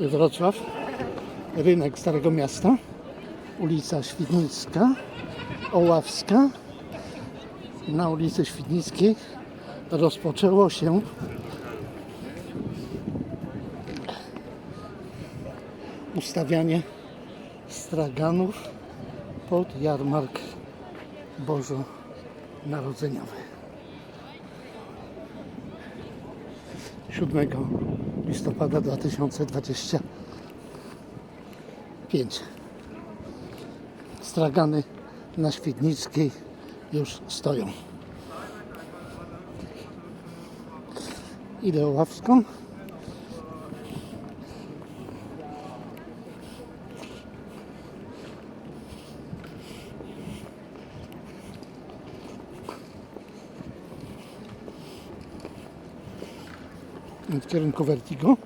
Wrocław, rynek Starego Miasta, ulica Świdnicka, Oławska. Na ulicy Świdnickiej rozpoczęło się ustawianie straganów pod jarmark bożonarodzeniowy. 7 listopada 2025. Stragany na Świdnickiej już stoją. Idę ławską. w kierunku Vertigo.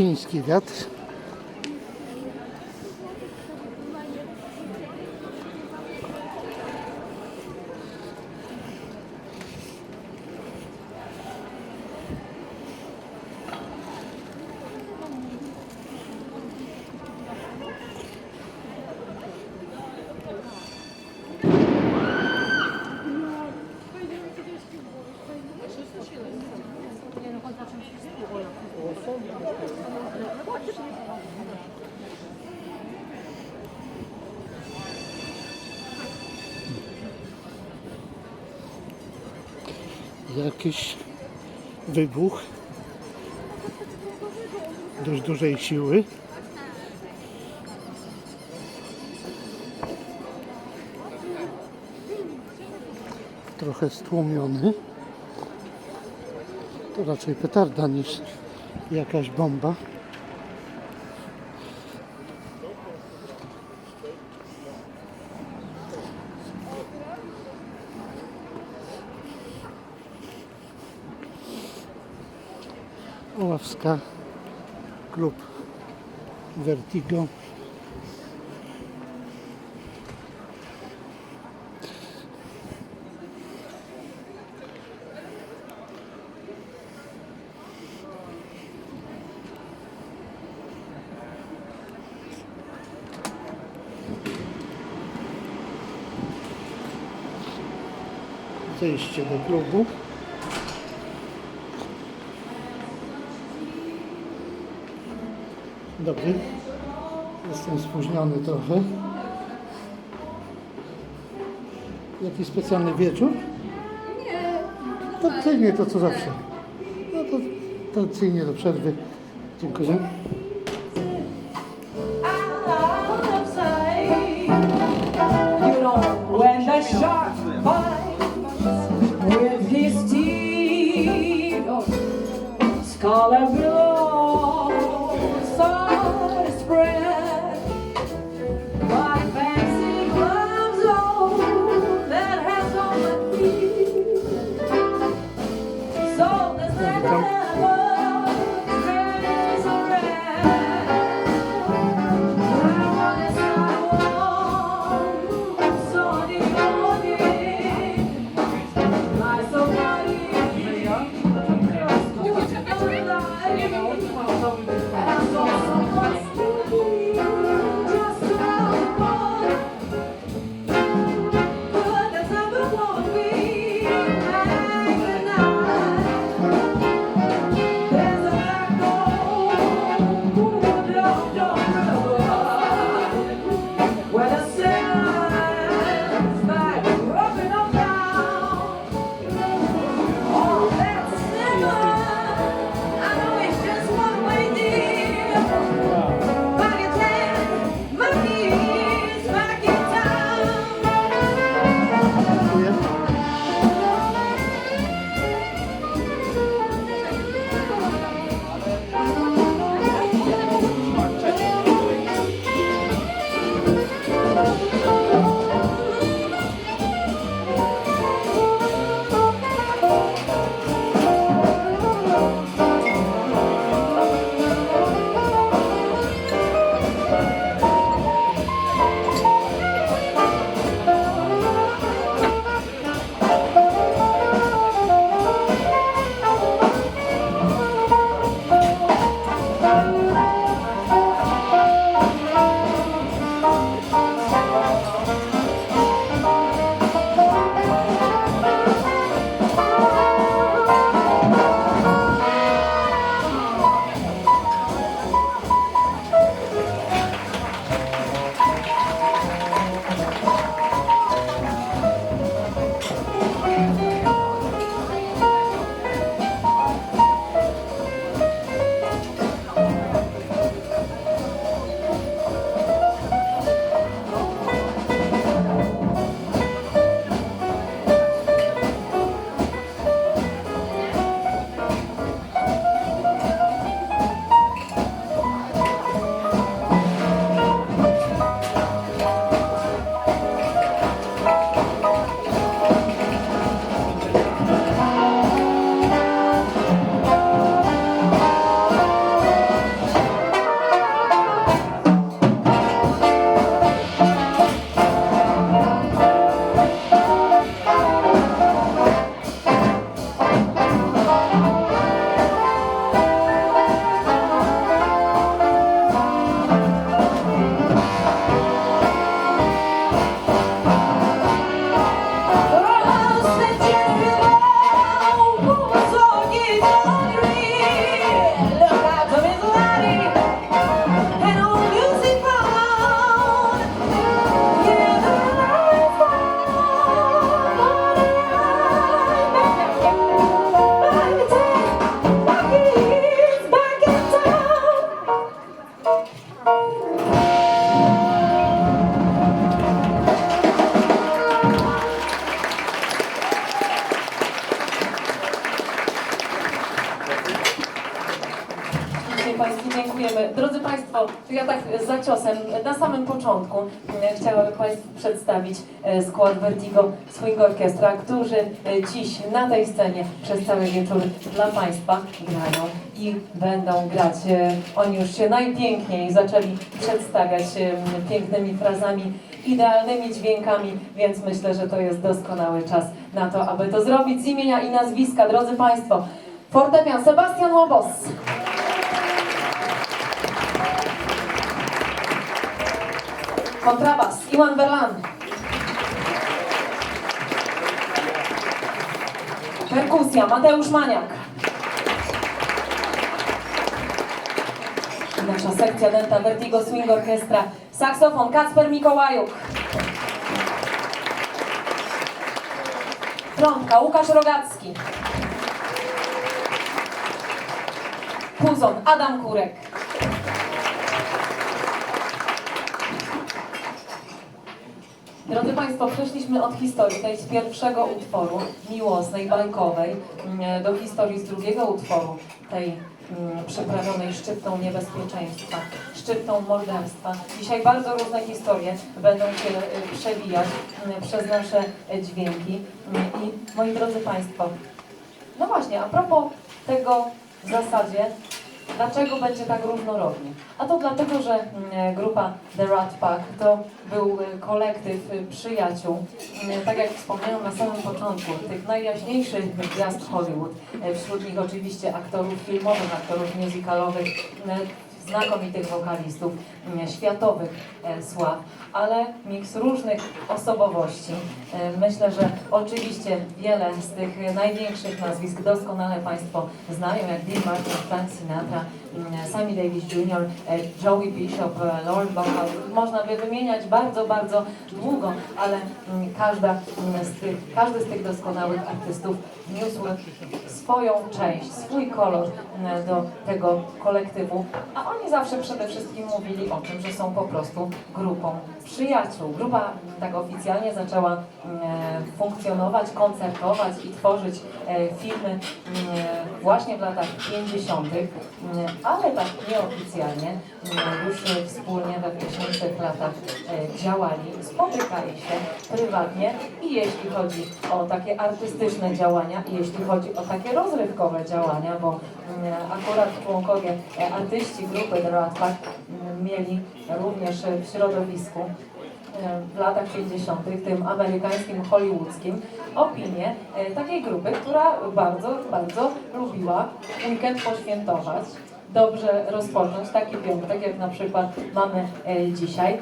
Pinhos Quivetes Jakiś wybuch dość dużej siły. Trochę stłumiony. To raczej petarda niż jakaś bomba. Oławska, klub Vertigo. Zejście do klubu. Dobry. Jestem spóźniony trochę. Jakiś specjalny wieczór? Nie. Tradycyjnie to co zawsze. No to tradycyjnie do przerwy. Dziękuję. Dzisiaj Państwu dziękujemy. Drodzy Państwo, ja tak za ciosem, na samym początku e, chciałabym Państwu przedstawić e, skład Vertigo Swing Orchestra, którzy e, dziś na tej scenie przez cały wieczór dla Państwa grają i będą grać. E, Oni już się najpiękniej zaczęli przedstawiać pięknymi frazami, idealnymi dźwiękami, więc myślę, że to jest doskonały czas na to, aby to zrobić z imienia i nazwiska. Drodzy Państwo, fortepian Sebastian Łobos. Kontrabas, Iwan Berlan. Perkusja, Mateusz Maniak. Nasza sekcja Denta Vertigo Swing Orchestra. Saksofon, Kacper Mikołajuk. Trąbka, Łukasz Rogacki. Puzon, Adam Kurek. Drodzy Państwo, przeszliśmy od historii tej z pierwszego utworu, miłosnej, bajkowej, mm, do historii z drugiego utworu, tej mm, przeprawionej szczytną niebezpieczeństwa, szczytną morderstwa. Dzisiaj bardzo różne historie będą się y, przewijać mm, przez nasze y, dźwięki. I moi drodzy Państwo, no właśnie, a propos tego w zasadzie, Dlaczego będzie tak różnorodnie? A to dlatego, że mm, grupa The Rat Pack to był y, kolektyw y, przyjaciół, mm, tak jak wspomniałam na samym początku, tych najjaśniejszych gwiazd Hollywood. Y, Wśród nich oczywiście aktorów filmowych, aktorów musicalowych, y, znakomitych wokalistów, mm, światowych e, sław, ale miks różnych osobowości. E, Myślę, że oczywiście wiele z tych największych nazwisk doskonale Państwo znają, jak Dean Martin, Frank Sinatra, mm, Sammy Davis Jr., e, Joey Bishop, Lauren Bacall. Można by wymieniać bardzo, bardzo długo, ale mm, każda z tych, każdy z tych doskonałych artystów wniósł swoją część, swój kolor do tego kolektywu, a oni zawsze przede wszystkim mówili o tym, że są po prostu grupą przyjaciół. Grupa tak oficjalnie zaczęła mm, funkcjonować, koncertować i tworzyć e, filmy mm, właśnie w latach 50., mm, ale tak nieoficjalnie mm, już e, wspólnie we wcześniejszych latach e, działali, spotykali się prywatnie i jeśli chodzi o takie artystyczne działania jeśli chodzi o takie rozrywkowe działania, bo mm, akurat członkowie, e, artyści grupy Pack mm, mieli również w środowisku e, w latach 50., tym amerykańskim, hollywoodzkim, opinię e, takiej grupy, która bardzo, bardzo lubiła weekend poświętować, dobrze rozpocząć taki piątek, jak na przykład mamy e, dzisiaj,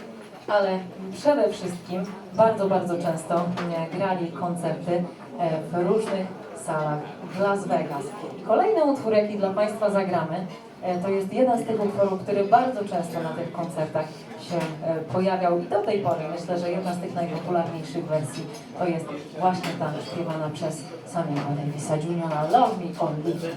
ale przede wszystkim bardzo, bardzo często grali koncerty w różnych salach w Las Vegas. Kolejny utwór, jaki dla Państwa zagramy, to jest jeden z tych utworów, który bardzo często na tych koncertach się e, pojawiał i do tej pory myślę, że jedna z tych najpopularniejszych wersji to jest właśnie ta śpiewana przez samego Davisa Juniora Love Me or Leave.